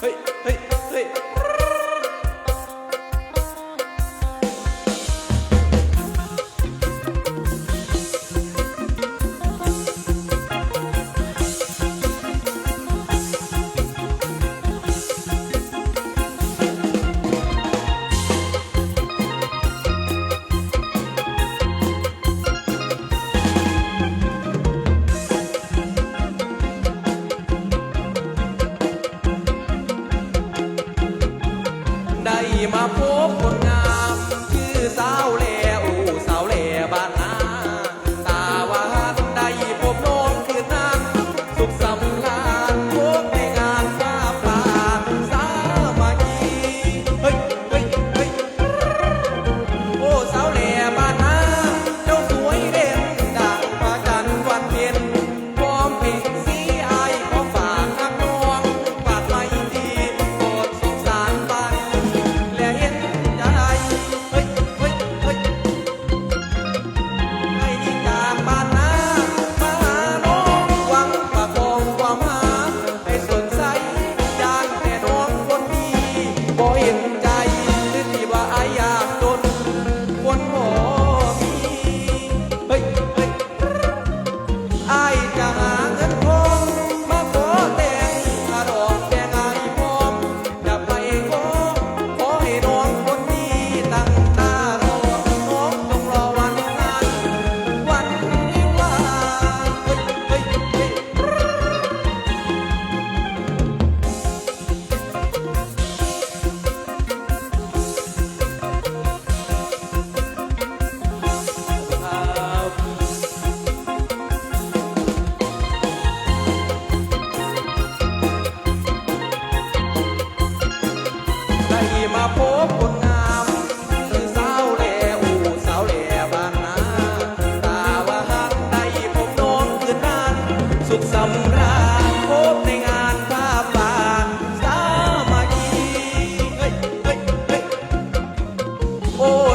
はい。 มาพบคน Oh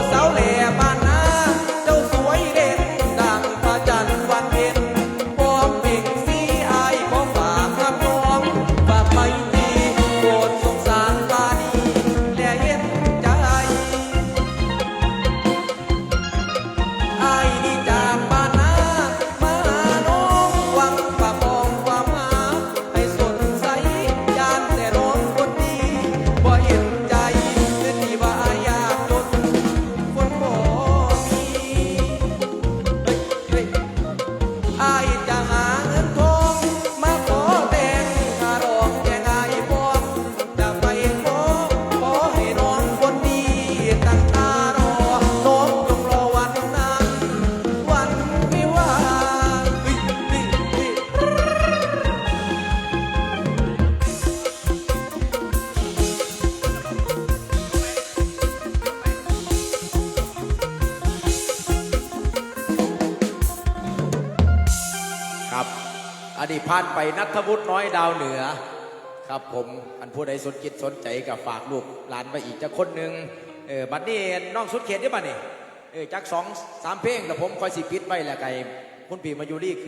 ครับอดีตผ่านไปนัทวุฒิน้อยดาวเหนือ ครับผมอันผู้ใดสนจิตสนใจกับฝากลูกหลานไปอีกจะคนหนึ่งเออบัดนี้น้องสุดเขตได้ป่ะนี่เออจากสองสามเพลงแล้วผมคอยสิปิดไว้แหละไก่คุณปีมายุรี